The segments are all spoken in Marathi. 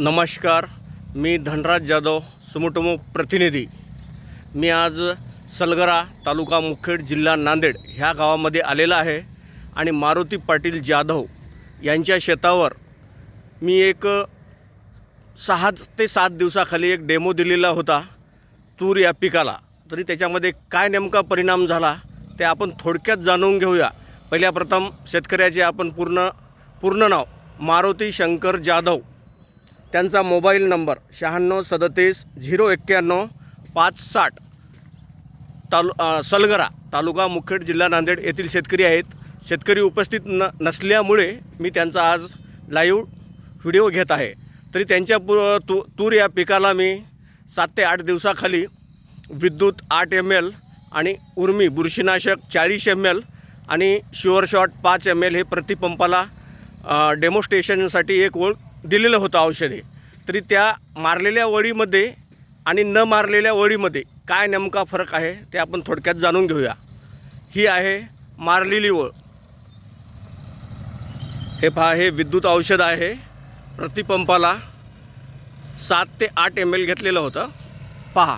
नमस्कार मी धनराज जाधव सुमुटुमु प्रतिनिधी. मी आज सलगरा तालुका मुखेड जिल्हा नांदेड ह्या गावामध्ये आलेला आहे आणि मारुती पाटील जाधव यांच्या शेतावर मी एक सहा ते सात दिवसाखाली एक डेमो दिलेला होता तूर या पिकाला. तरी त्याच्यामध्ये काय नेमका परिणाम झाला ते आपण थोडक्यात जाणून घेऊया. पहिल्या प्रथम शेतकऱ्याचे आपण पूर्ण पूर्ण नाव मारुती शंकर जाधव त्यांचा मोबाईल नंबर शहाण्णव सदतीस झिरो एक्क्याण्णव पाच साठ तालु सलगरा तालुका मुखेड जिल्हा नांदेड येथील शेतकरी आहेत. शेतकरी उपस्थित न नसल्यामुळे मी त्यांचा आज लाईव्ह व्हिडिओ घेत आहे. तरी त्यांच्या पु तू तूर या पिकाला मी सात ते आठ दिवसाखाली विद्युत आठ एम एल आणि उर्मी बुरशीनाशक चाळीस एम एल आणि शुअर शॉट पाच एम एल हे प्रतिपंपाला डेमोस्टेशनसाठी एक ओळ दिलेलं होतं औषधे तरी त्या मारलेल्या वळीमध्ये आणि न मारलेल्या वळीमध्ये काय नेमका फरक आहे ते आपण थोडक्यात जाणून घेऊया. ही आहे मारलेली वळ. हे पहा हे विद्युत औषध आहे. प्रतिपंपाला सात ते आठ एम एल घेतलेलं होतं. पहा.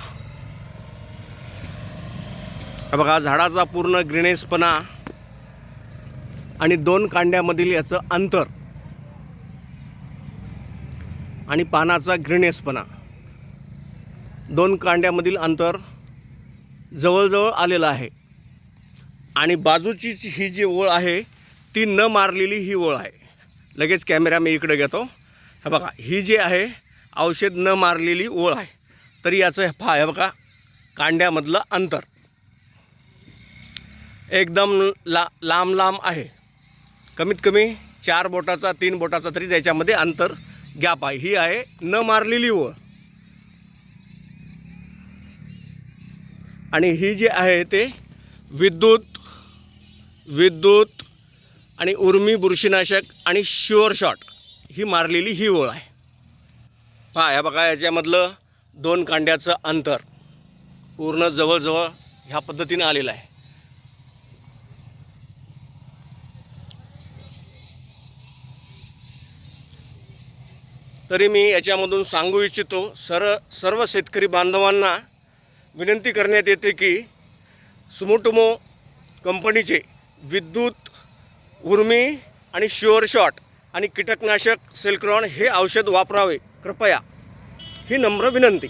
हे बघा झाडाचा पूर्ण ग्रीनेसपणा आणि दोन कांड्यामधील याचं अंतर आणि पानाचा ग्रीनेसपणा दोन कांड्यामधील अंतर जवळजवळ आलेलं आहे. आणि बाजूची ही जी ओळ आहे ती न मारलेली ही ओळ आहे. लगेच कॅमेरा मी इकडे घेतो. हे बघा ही जी आहे औषध न मारलेली ओळ आहे. तरी याचं हे हे बघा कांड्यामधलं अंतर. एकदम ला लांब लांब आहे. कमीत कमी चार बोटाचा तीन बोटाचा तरी त्याच्यामध्ये अंतर गॅप आहे ही आहे न मारलेली ओळ आणि ही जी आहे ते विद्युत विद्युत आणि उर्मी बुरशीनाशक आणि शुअर शॉट ही मारलेली ही ओळ आहे. पहा ह्या बघा याच्यामधलं दोन कांड्याचं अंतर पूर्ण जवळजवळ ह्या पद्धतीनं आलेलं आहे. तरी मी याच्यामधून सांगू इच्छितो सर सर्व शेतकरी बांधवांना विनंती करण्यात येते की सुमोटोमो कंपनीचे विद्युत उर्मी आणि शुअर शॉट आणि कीटकनाशक सेलक्रॉन हे औषध वापरावे. कृपया ही नम्र विनंती.